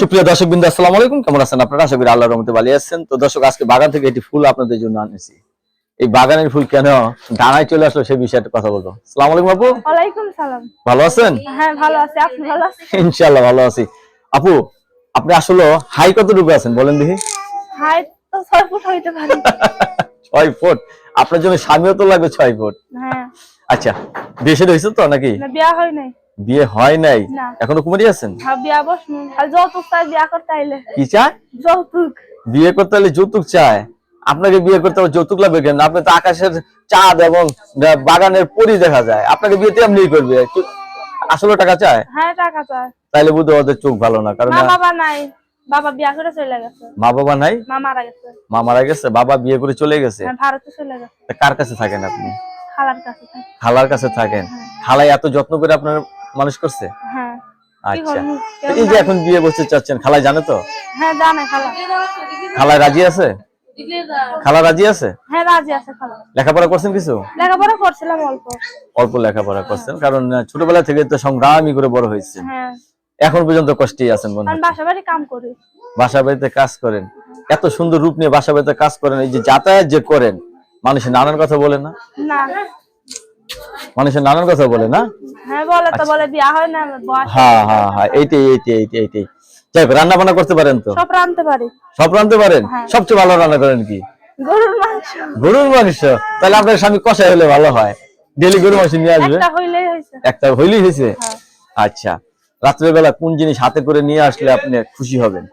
সুপ্রিয় দর্শক বিন্দু আসসালামু আলাইকুম। কেমন আছেন আপনারা? আশা করি আল্লাহর রহমতে ভালো আছেন। তো দর্শক আজকে বাগান থেকে একটি ফুল আপনাদের জন্য আনেছি। এই বাগানের ফুল কেন ডানায় চলে আসলো সেই বিষয়ে কথা বলব। আসসালামু আলাইকুম আপু। ওয়ালাইকুম সালাম। ভালো আছেন? হ্যাঁ ভালো আছি। আপনি ভালো আছেন? ইনশাআল্লাহ ভালো আছি। আপু আপনি আসলে হাই কত কতটুকু আছেন বলেন দেখি। হাই তো ছয় ফুট হইতে পারে। ছয় ফুট? আপনার জন্য স্বামীও তো লাগবে ছয় ফুট। হ্যাঁ। আচ্ছা বিয়ে হয়েছে তো নাকি? না বিয়া হয় নাই। বিয়ে হয় নাই? এখনও কুমারী আছেন? হ্যাঁ বিয়া বিয়া করতে আইলে। কি চায়? যৌতুক। বিয়ে করতে হলে যৌতুক চায়? আপনাকে বিয়ে করতে হলে যৌতুক লাগবে কেন? আপনি তো আকাশের চাঁদ এবং বাগানের পরি দেখা যায়। আপনাকে বিয়েতে এমনি করবে? আসলে টাকা চায়? হ্যাঁ টাকা চাই তাইলে বুঝতে ওদের চোখ ভালো না কারণ মা বাবা নাই। বাবা বিয়া করে চলে গেছে। মা বাবা নাই? মা মারা গেছে। মা মারা গেছে? বাবা বিয়ে করে চলে গেছে? ভারতে চলে গেছে। তা কার কাছে থাকেন আপনি? খালার কাছে খালার কাছে থাকেন। খালাই এত যত্ন করে আপনার মানুষ করছে? হ্যাঁ। আচ্ছা। এই যে এখন বিয়ে বসতে চাচ্ছেন খালাই জানে তো? হ্যাঁ জানে খালা। খালাই রাজি আছে? খালা রাজি আছে? হ্যাঁ রাজি আছে খালা। লেখাপড়া করছেন কিছু? লেখাপড়া করছিলাম অল্প। অল্প লেখাপড়া করছেন কারণ ছোটবেলা থেকে তো সংগ্রামী করে বড় হয়েছে। হ্যাঁ। এখন পর্যন্ত কষ্টেই আছেন মনে আমি হয়। বাসা কাম করি। বাসা বাড়িতে কাজ করেন। এত সুন্দর রূপ নিয়ে বাসা বাড়িতে কাজ করেন এই যে যাতায়াত যে করেন মানুষের নানান কথা বলে না? না। মানুষের নানান কথা বলে না? হ্যাঁ বলে তো বলে বিয়া হয় না হ্যাঁ হ্যাঁ হ্যাঁ এইটাই এইটাই এইটাই এইটাই। যাই হোক, রান্না বান্না করতে পারেন তো? সব রাঁধতে পারি। সব রাঁধতে পারেন। সবচেয়ে ভালো রান্না করেন কি? গরুর মাংস। গরুর মাংস? তাহলে আপনার স্বামী কষাই হলে ভালো হয়। ডেলি গরুর মাংস নিয়ে আসবে? একটা হইলেই হয়েছে। একটা হইলেই হয়েছে? হ্যাঁ। আচ্ছা। রাত্রেবেলা কোন জিনিস হাতে করে নিয়ে আসলে আপনি খুশি হবেন?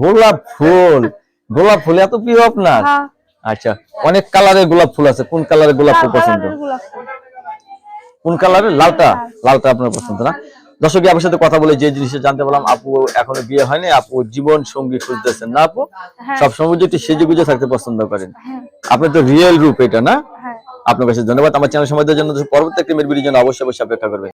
গোলাপ ফুল। গোলাপ ফুল। এত প্রিয় আপনার? আচ্ছা অনেক কালারের গোলাপ ফুল আছে। কোন কালারের গোলাপ ফুল পছন্দ। কোন কালারের? লালটা? লালটা আপনার পছন্দ না? দর্শক আপনার সাথে কথা বলে যে জিনিসটা জানতে পারলাম আপু এখনও বিয়ে হয়নি আপু জীবন সঙ্গী খুঁজতেছেন না আপু? হ্যাঁ। সবসময় যদি সেজে গুজে থাকতে পছন্দ করেন। হ্যাঁ। আপনি তো রিয়েল রূপ এটা না? হ্যাঁ। আপনার কাছে ধন্যবাদ। আমার চ্যানেল সময় দেওয়ার জন্য পরবর্তী একটি মেয়ের জন্য অবশ্যই অবশ্যই অপেক্ষা করবেন।